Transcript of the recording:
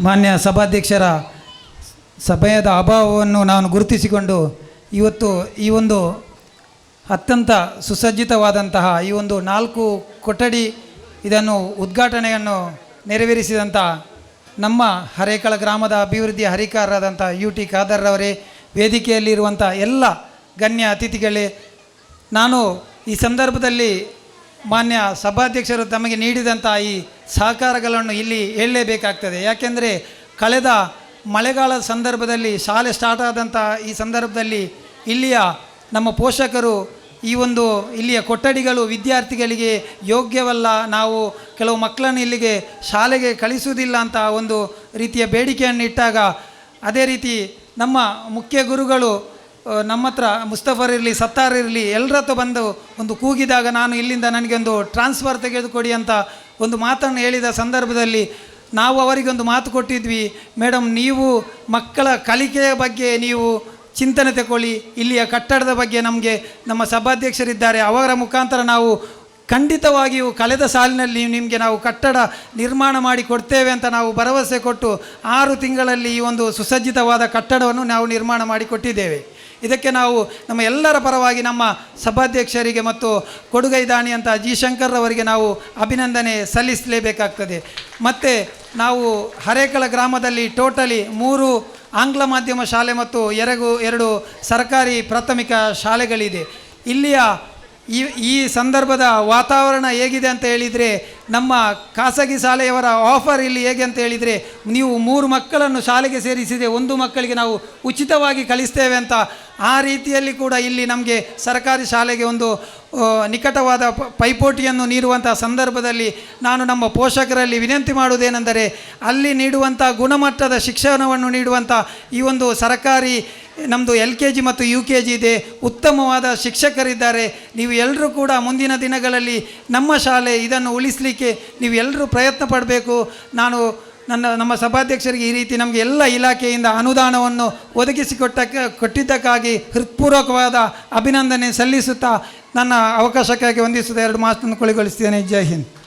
ಮಾನ್ಯ ಸಭಾಧ್ಯಕ್ಷರ ಸಭೆಯದ ಅಭಾವವನ್ನು ನಾನು ಗುರುತಿಸಿಕೊಂಡು ಇವತ್ತು ಈ ಒಂದು ಅತ್ಯಂತ ಸುಸಜ್ಜಿತವಾದಂತಹ ಈ ಒಂದು ನಾಲ್ಕು ಕೊಠಡಿ ಇದನ್ನು ಉದ್ಘಾಟನೆಯನ್ನು ನೆರವೇರಿಸಿದಂಥ ನಮ್ಮ ಹರೇಕಳ ಗ್ರಾಮದ ಅಭಿವೃದ್ಧಿ ಹರಿಕಾರರಾದಂಥ ಯು ಟಿ ಖಾದರ್ರವರೇ ವೇದಿಕೆಯಲ್ಲಿರುವಂಥ ಎಲ್ಲ ಗಣ್ಯ ಅತಿಥಿಗಳೇ, ನಾನು ಈ ಸಂದರ್ಭದಲ್ಲಿ ಮಾನ್ಯ ಸಭಾಧ್ಯಕ್ಷರು ತಮಗೆ ನೀಡಿದಂಥ ಈ ಸಹಕಾರಗಳನ್ನು ಇಲ್ಲಿ ಹೇಳಲೇಬೇಕಾಗ್ತದೆ. ಯಾಕೆಂದರೆ ಕಳೆದ ಮಳೆಗಾಲದ ಸಂದರ್ಭದಲ್ಲಿ, ಶಾಲೆ ಸ್ಟಾರ್ಟ್ ಆದಂಥ ಈ ಸಂದರ್ಭದಲ್ಲಿ ಇಲ್ಲಿಯ ನಮ್ಮ ಪೋಷಕರು ಈ ಒಂದು ಇಲ್ಲಿಯ ಕೊಠಡಿಗಳು ವಿದ್ಯಾರ್ಥಿಗಳಿಗೆ ಯೋಗ್ಯವಲ್ಲ, ನಾವು ಕೆಲವು ಮಕ್ಕಳನ್ನು ಇಲ್ಲಿಗೆ ಶಾಲೆಗೆ ಕಳಿಸುವುದಿಲ್ಲ ಅಂತ ಒಂದು ರೀತಿಯ ಬೇಡಿಕೆಯನ್ನು ಇಟ್ಟಾಗ ಅದೇ ರೀತಿ ನಮ್ಮ ಮುಖ್ಯ ಗುರುಗಳು ನಮ್ಮ ಹತ್ರ ಮುಸ್ತಫರ್ ಇರಲಿ, ಸತ್ತಾರ್ ಇರಲಿ ಎಲ್ಲರ ಹತ್ರ ಬಂದು ಒಂದು ಕೂಗಿದಾಗ ನಾನು ಇಲ್ಲಿಂದ ನನಗೆ ಒಂದು ಟ್ರಾನ್ಸ್ಫರ್ ತೆಗೆದುಕೊಡಿ ಅಂತ ಒಂದು ಮಾತನ್ನು ಹೇಳಿದ ಸಂದರ್ಭದಲ್ಲಿ ನಾವು ಅವರಿಗೊಂದು ಮಾತು ಕೊಟ್ಟಿದ್ವಿ ಮೇಡಮ್ ನೀವು ಮಕ್ಕಳ ಕಲಿಕೆಯ ಬಗ್ಗೆ ನೀವು ಚಿಂತನೆ ತಗೊಳ್ಳಿ, ಇಲ್ಲಿಯ ಕಟ್ಟಡದ ಬಗ್ಗೆ ನಮಗೆ ನಮ್ಮ ಸಭಾಧ್ಯಕ್ಷರಿದ್ದಾರೆ, ಅವರ ಮುಖಾಂತರ ನಾವು ಖಂಡಿತವಾಗಿಯೂ ಕಳೆದ ಸಾಲಿನಲ್ಲಿ ನಿಮಗೆ ನಾವು ಕಟ್ಟಡ ನಿರ್ಮಾಣ ಮಾಡಿ ಕೊಡ್ತೇವೆ ಅಂತ ನಾವು ಭರವಸೆ ಕೊಟ್ಟು ಆರು ತಿಂಗಳಲ್ಲಿ ಈ ಒಂದು ಸುಸಜ್ಜಿತವಾದ ಕಟ್ಟಡವನ್ನು ನಾವು ನಿರ್ಮಾಣ ಮಾಡಿ ಕೊಟ್ಟಿದ್ದೇವೆ. ಇದಕ್ಕೆ ನಾವು ನಮ್ಮ ಎಲ್ಲರ ಪರವಾಗಿ ನಮ್ಮ ಸಭಾಧ್ಯಕ್ಷರಿಗೆ ಮತ್ತು ಕೊಡುಗೈ ದಾನಿ ಅಂತ ಜಿ ಶಂಕರ್ ಅವರಿಗೆ ನಾವು ಅಭಿನಂದನೆ ಸಲ್ಲಿಸಲೇಬೇಕಾಗ್ತದೆ. ಮತ್ತು ನಾವು ಹರೇಕಳ ಗ್ರಾಮದಲ್ಲಿ ಟೋಟಲಿ ಮೂರು ಆಂಗ್ಲ ಮಾಧ್ಯಮ ಶಾಲೆ ಮತ್ತು ಎರಗು ಎರಡು ಸರ್ಕಾರಿ ಪ್ರಾಥಮಿಕ ಶಾಲೆಗಳಿದೆ. ಇಲ್ಲಿಯ ಈ ಈ ಸಂದರ್ಭದ ವಾತಾವರಣ ಹೇಗಿದೆ ಅಂತ ಹೇಳಿದರೆ, ನಮ್ಮ ಖಾಸಗಿ ಶಾಲೆಯವರ ಆಫರ್ ಇಲ್ಲಿ ಹೇಗೆ ಅಂತ ಹೇಳಿದರೆ, ನೀವು ಮೂರು ಮಕ್ಕಳನ್ನು ಶಾಲೆಗೆ ಸೇರಿಸಿದರೆ ಒಂದು ಮಕ್ಕಳಿಗೆ ನಾವು ಉಚಿತವಾಗಿ ಕಳಿಸ್ತೇವೆ ಅಂತ ಆ ರೀತಿಯಲ್ಲಿ ಕೂಡ ಇಲ್ಲಿ ನಮಗೆ ಸರ್ಕಾರಿ ಶಾಲೆಗೆ ಒಂದು ನಿಕಟವಾದ ಪೈಪೋಟಿಯನ್ನು ನೀಡುವಂಥ ಸಂದರ್ಭದಲ್ಲಿ ನಾನು ನಮ್ಮ ಪೋಷಕರಲ್ಲಿ ವಿನಂತಿ ಮಾಡುವುದೇನೆಂದರೆ, ಅಲ್ಲಿ ನೀಡುವಂಥ ಗುಣಮಟ್ಟದ ಶಿಕ್ಷಣವನ್ನು ನೀಡುವಂಥ ಈ ಒಂದು ಸರ್ಕಾರಿ ನಮ್ಮದು ಎಲ್ ಕೆ ಜಿ ಮತ್ತು ಯು ಕೆ ಜಿ ಇದೆ. ಉತ್ತಮವಾದ ಶಿಕ್ಷಕರಿದ್ದಾರೆ. ನೀವು ಎಲ್ಲರೂ ಕೂಡ ಮುಂದಿನ ದಿನಗಳಲ್ಲಿ ನಮ್ಮ ಶಾಲೆ ಇದನ್ನು ಉಳಿಸಲಿಕ್ಕೆ ನೀವು ಎಲ್ಲರೂ ಪ್ರಯತ್ನ ಪಡಬೇಕು. ನಾನು ನನ್ನ, ನಮ್ಮ ಸಭಾಧ್ಯಕ್ಷರಿಗೆ ಈ ರೀತಿ ನಮಗೆ ಎಲ್ಲ ಇಲಾಖೆಯಿಂದ ಅನುದಾನವನ್ನು ಒದಗಿಸಿಕೊಟ್ಟಕ್ಕೆ, ಕೊಟ್ಟಿದ್ದಕ್ಕಾಗಿ ಹೃತ್ಪೂರ್ವಕವಾದ ಅಭಿನಂದನೆ ಸಲ್ಲಿಸುತ್ತಾ ನನ್ನ ಅವಕಾಶಕ್ಕಾಗಿ ವಂದಿಸುತ್ತಾ ಎರಡು ಮಾತನ್ನು ಕೊಳಿಗೊಳಿಸ್ತೇನೆ ಜೈ ಹಿಂದ್.